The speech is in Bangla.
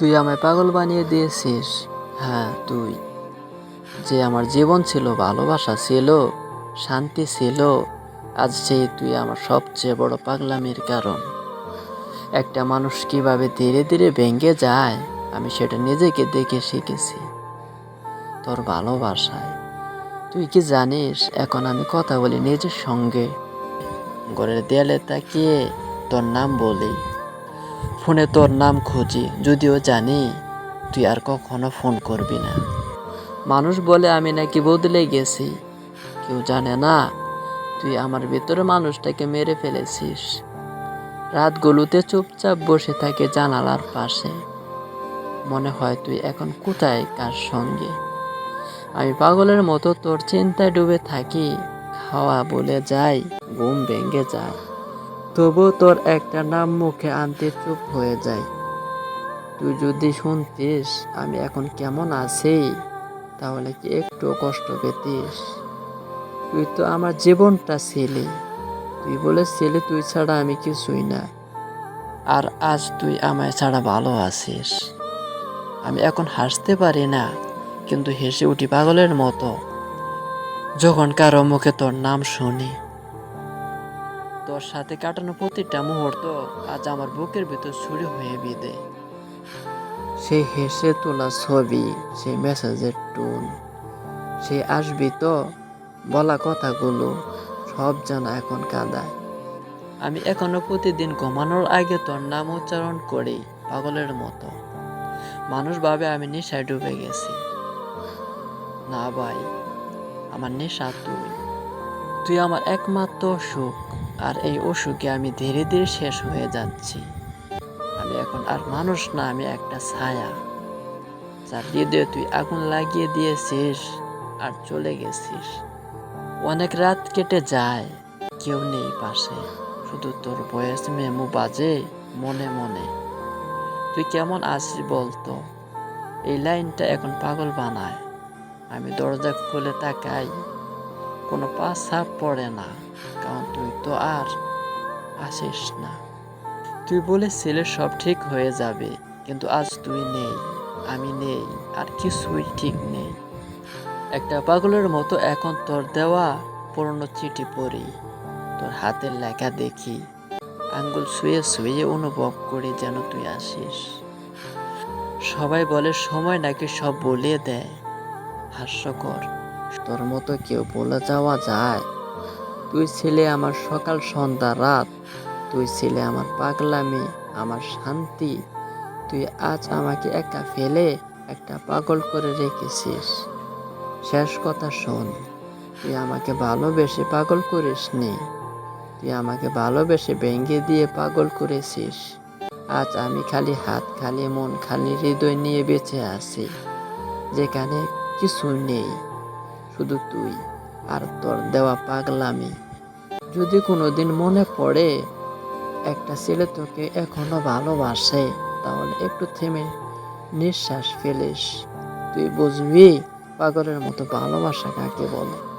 তুই আমায় পাগল বানিয়ে দিয়েছিস। হ্যাঁ তুই। যে আমার জীবন ছিল, ভালোবাসা ছিল, শান্তি ছিল, আজ সেই তুই আমার সবচেয়ে বড় পাগলামির কারণ। একটা মানুষ কীভাবে ধীরে ধীরে ভেঙে যায়, আমি সেটা নিজেকে দেখে শিখেছি। তোর ভালোবাসায়। তুই কি জানিস, এখন আমি কথা বলি নিজের সঙ্গে। ঘরের দেয়ালে তাকিয়ে তোর নাম বলি। ফোনে তোর নাম খুঁজি, যদিও জানি তুই আর কখনো ফোন করবি না। মানুষ বলে আমি নাকি বদলে গেছি, কেউ জানে না তুই আমার ভিতরে মানুষটাকে মেরে ফেলেছিস। রাতগুলোতে চুপচাপ বসে থাকে জানালার পাশে। মনে হয় তুই এখন কোথায় কার সঙ্গে? আমি পাগলের মতো তোর চিন্তায় ডুবে থাকি, খাওয়া বলে যাই, ঘুম ভেঙে যায় তবু তোর একটা নাম মুখে আনতে চুপ হয়ে যায়। তুই যদি শুনতিস, আমি এখন কেমন আছি, তাহলে কি একটু কষ্ট পেতিস? তুই তো আমার জীবনটা ছিলি। তুই বলে বলেছিলি তুই ছাড়া আমি কিছুই না। আর আজ তুই আমায় ছাড়া ভালো আছিস। আমি এখন হাসতে পারি না, কিন্তু হেসে উঠি পাগলের মতো। যখন কারও মুখে তোর নাম শুনি তোর সাথে কাটানো প্রতিটা মুহূর্ত আজ আমার বুকের ভিতর ছুরি হয়ে বিদে সেই হেসে তোলা ছবি সেই মেসেজের টোন সে আসবি তো বলা কথাগুলো সব যেন এখন কাদায়। আমি এখনও প্রতিদিন ঘুমানোর আগে তোর নাম উচ্চারণ করি পাগলের মতো। মানুষ ভাবে আমি নেশায় ডুবে গেছি। না ভাই আমার নেশা তুই। তুই আমার একমাত্র সুখ। আর এই অসুখে আমি ধীরে ধীরে শেষ হয়ে যাচ্ছি। আমি এখন আর মানুষ না, আমি একটা ছায়া। যার হৃদয়ে তুই আগুন লাগিয়ে দিয়েছিস আর চলে গেছিস। অনেক রাত কেটে যায়, কেউ নেই পাশে। শুধু তোর বয়স মেমু বাজে মনে মনে। তুই কেমন আছিস বলতো? এই লাইনটা এখন পাগল বানায়। আমি দরজা খুলে তাকাই। কোনো পা পড়ে না। কারণ তুই তো আর আসিস না। তুই বলেছিলে সব ঠিক হয়ে যাবে, কিন্তু আজ তুই নেই, আমি নেই, আর কিছুই ঠিক নেই। একটা পাগলের মতো এখন তোর দেওয়া পুরনো চিঠি পড়ি, তোর হাতের লেখা দেখি, আঙ্গুল শুয়ে শুয়ে অনুভব করি যেন তুই আসিস। সবাই বলে সময় নাকি সব বলিয়ে দেয়, হাস্যকর। তোর মতো কেউ বলে যাওয়া যায়। তুই ছিলে আমার সকাল, সন্ধ্যা, রাত। তুই ছিলে আমার পাগলামি, আমার শান্তি। তুই আজ আমাকে একা ফেলে একটা পাগল করে রেখেছিস। শেষ কথা শোন, তুই আমাকে ভালোবেসে পাগল করিস নি তুই আমাকে ভালোবেসে ভেঙে দিয়ে পাগল করেছিস। আজ আমি খালি হাত, খালি মন, খালি হৃদয় নিয়ে বেঁচে আছি। যেখানে কিছু নেই, শুধু তুই। আর তোর দেওয়া পাগলামি। যদি কোনোদিন মনে পড়ে একটা ছেলে তোকে এখনও ভালোবাসে, তাহলে একটু থেমে নিঃশ্বাস ফেলিস। তুই বুঝবি পাগলের মতো ভালোবাসা কাকে বলে?